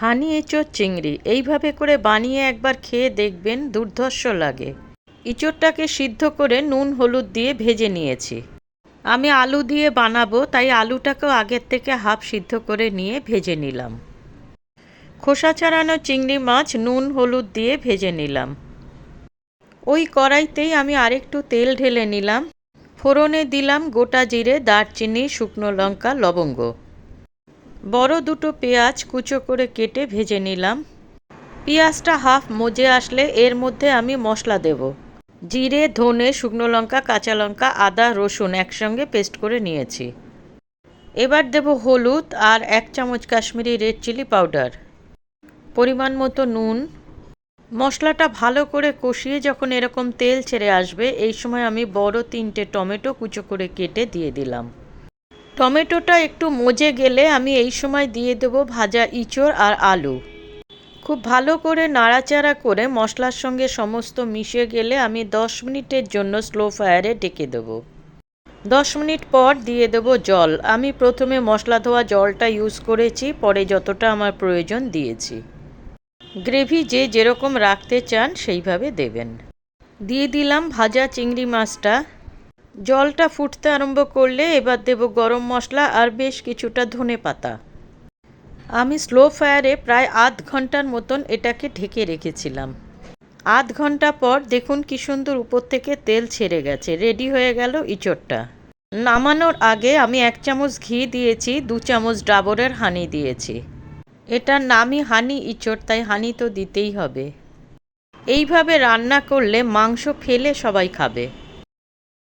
হানি এঁচোড় চিংড়ি। এইভাবে করে বানিয়ে একবার খেয়ে দেখবেন দুর্ধর্ষ লাগে। ইঁচড়টাকে সিদ্ধ করে নুন, হলুদ দিয়ে ভেজে নিয়েছি। আমি আলু দিয়ে বানাবো, তাই আলুটাকেও আগের থেকে হাফ সিদ্ধ করে নিয়ে ভেজে নিলাম। খোসা ছাড়ানো চিংড়ি মাছ নুন, হলুদ দিয়ে ভেজে নিলাম। ওই কড়াইতেই আমি আরেকটু তেল ঢেলে নিলাম। ফোড়নে দিলাম গোটা জিরে, দারচিনি, শুকনো লঙ্কা, লবঙ্গ। বড় দুটো পেঁয়াজ কুচো করে কেটে ভেজে নিলাম। পেঁয়াজটা হাফ মজে আসলে এর মধ্যে আমি মশলা দেব। জিরে, ধনে, শুকনো লঙ্কা, কাঁচা লঙ্কা, আদা, রসুন একসঙ্গে পেস্ট করে নিয়েছি। এবার দেব হলুদ আর এক চামচ কাশ্মীরি রেড চিলি পাউডার। পরিমাণ মতো নুন। মশলাটা ভালো করে কষিয়ে যখন এরকম তেল ছেড়ে আসবে, এই সময় আমি বড় তিনটে টমেটো কুচো করে কেটে দিয়ে দিলাম। টমেটোটা একটু মজে গেলে আমি এই সময় দিয়ে দেব ভাজা ইঁচড় আর আলু। খুব ভালো করে নাড়াচাড়া করে মশলার সঙ্গে সমস্ত মিশে গেলে আমি দশ মিনিটের জন্য স্লো ফায়ারে ডেকে দেবো। দশ মিনিট পর দিয়ে দেবো জল। আমি প্রথমে মশলা ধোয়া জলটা ইউজ করেছি, পরে যতটা আমার প্রয়োজন দিয়েছি। গ্রেভি যে যেরকম রাখতে চান সেইভাবে দেবেন। দিয়ে দিলাম ভাজা চিংড়ি মাছটা। জলটা ফুটতে আরম্ভ করলে এবার দেব গরম মশলা আর বেশ কিছুটা ধনে পাতা। আমি স্লো ফায়ারে প্রায় আধ ঘণ্টার মতন এটাকে ঢেকে রেখেছিলাম। আধ ঘণ্টা পর দেখুন কি সুন্দর উপর থেকে তেল ছেড়ে গেছে, রেডি হয়ে গেল ইঁচড়টা। নামানোর আগে আমি এক চামচ ঘি দিয়েছি, দু চামচ ডাবরের হানি দিয়েছি। এটার নামই হানি ইঁচড়, তাই হানি তো দিতেই হবে। এইভাবে রান্না করলে মাংস ফেলে সবাই খাবে।